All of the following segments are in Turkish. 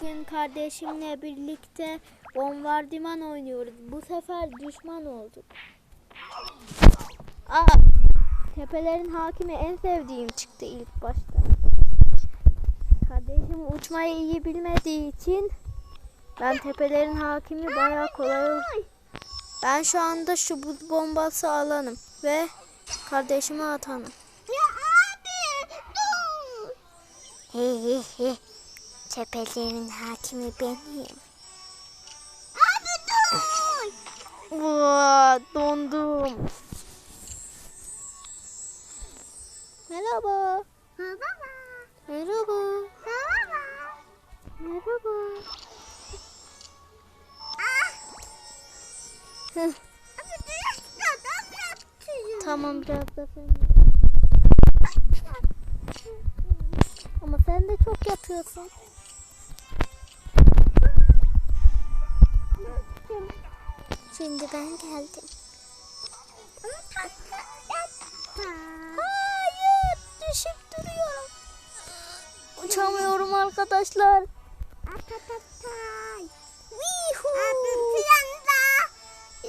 bugün kardeşimle birlikte bombardıman oynuyoruz. Bu sefer düşman olduk. Aa, tepelerin hakimi en sevdiğim çıktı ilk başta. Kardeşim uçmayı iyi bilmediği için ben tepelerin hakimi bayağı kolay. Ben şu anda şu buz bombası alanım ve kardeşime atanım. Ya abi dur. He he he. Tepelerin hakimi benim. Abi dur. Vaa, dondum. Merhaba. Baba. Merhaba. Baba. Merhaba. Ah. Tamam biraz da sen. Ama sen de çok yapıyorsun. Şimdi ben geldim. Hayır, düşüp duruyorum. Uçamıyorum arkadaşlar.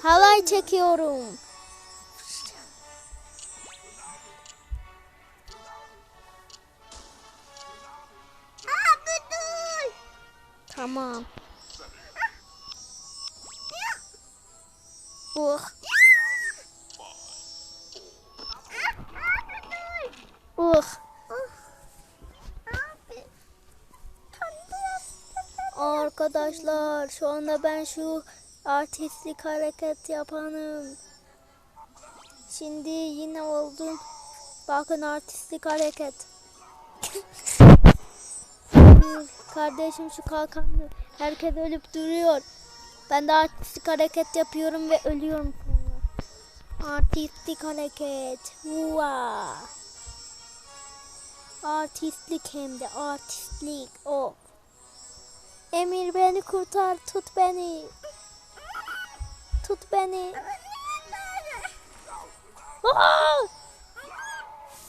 Halay çekiyorum. Tamam. Uh. Uh. Abi. Arkadaşlar şu anda ben şu artistlik hareket yapanım. Şimdi yine oldum. Bakın artistlik hareket. Kardeşim şu kalkanlı. Herkes ölüp duruyor. Ben de artistik hareket yapıyorum ve ölüyorum sonra. Artistik hareket. Hua. Artistlik hem de artistlik. O. Emir beni kurtar. Tut beni. Tut beni. Aa!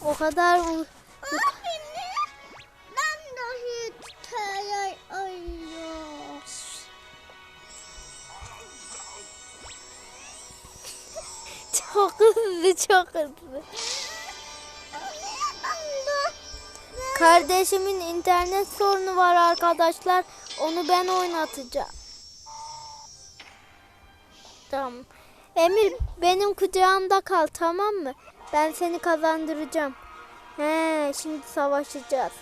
O kadar çok hızlı çok hızlı. Kardeşimin internet sorunu var arkadaşlar. Onu ben oynatacağım. Tamam. Emir benim kucağımda kal tamam mı? Ben seni kazandıracağım. He, şimdi savaşacağız.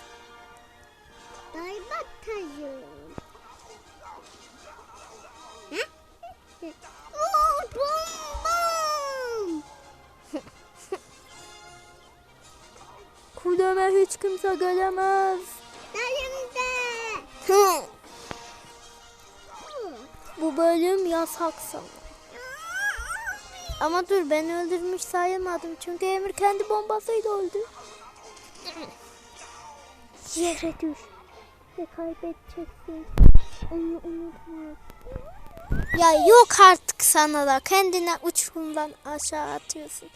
Day batayım. Hiç kimse gelemez. Elimde. Bu bölüm yasak. Ama dur ben öldürmüş sayılmadım. Çünkü Emir kendi bombasıyla öldü. Yere düş. Ve kaybedeceksin. Onu unutma. Ya yok artık sana da. Kendine uçurumdan aşağı atıyorsun.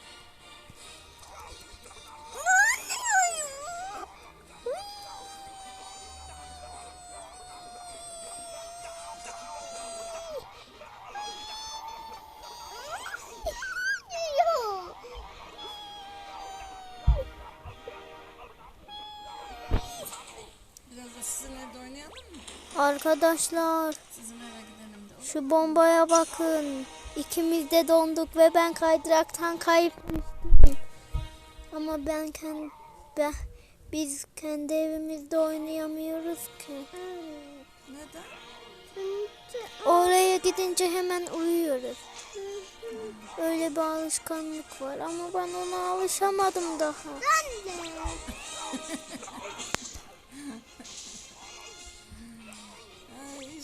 Sizin evde oynayalım mı? Arkadaşlar Sizin eve gidelim de. şu bombaya bakın. İkimiz de donduk ve ben kaydıraktan kayıp düştüm. Ama ben kendi ben, biz kendi evimizde oynayamıyoruz ki. Neden? Oraya gidince hemen uyuyoruz. Öyle bir alışkanlık var ama ben ona alışamadım daha. Ay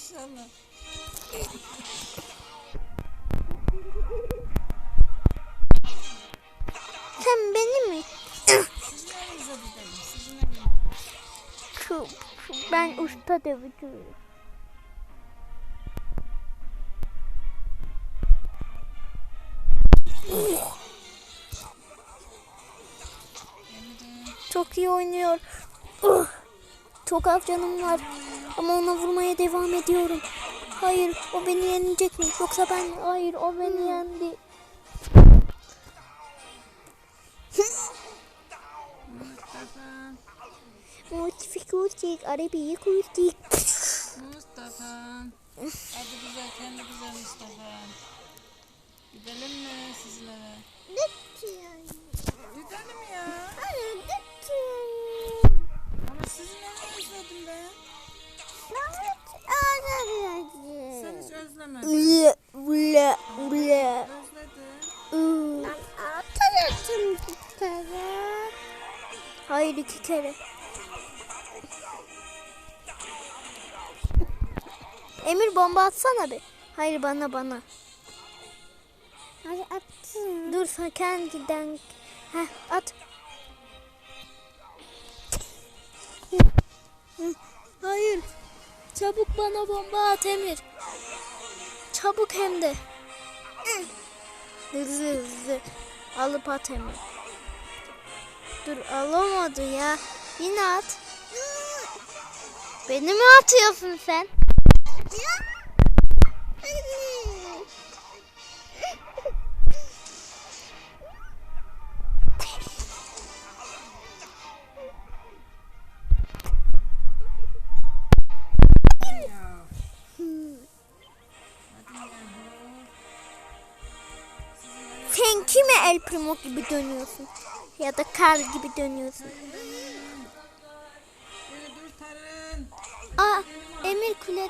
inşallah. Sen beni mi? Ben usta dövücüyüm. Çok iyi oynuyor. Çok az canım var. Ama ona vurmaya devam ediyorum. Hayır o beni yenecek mi? Yoksa ben hayır o beni yendi. Mustafa. Kustik, arabayı kustik. Mustafa. Adı güzel, kendi güzel Mustafa. Gidelim mi sizlere? Lütfen. Gidelim ya. Hayır lütfen. Ama sizin evi özledim. Ben Özledim. ıı. Ben ağlayacaktım bir kere. Hayır iki kere. Emir bomba atsana bir. Hayır bana bana. Hadi attım. Dur sen kendiden. Heh at. Hayır. Çabuk bana bomba at Emir. Çabuk hem de. Hı. Hızlı hızlı. Alıp at Emir. Dur alamadı ya. Yine at. Beni mi atıyorsun sen? Ya. Sen kime El Primo gibi dönüyorsun? Ya da Karl gibi dönüyorsun? Aa Emir kule.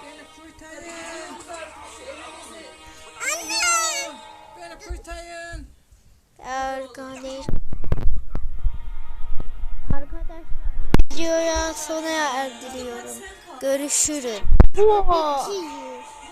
Anne. Beni kurtarın. Arkadaş. Arkadaşlar videoya sona erdiriyorum. Görüşürüz. Wow.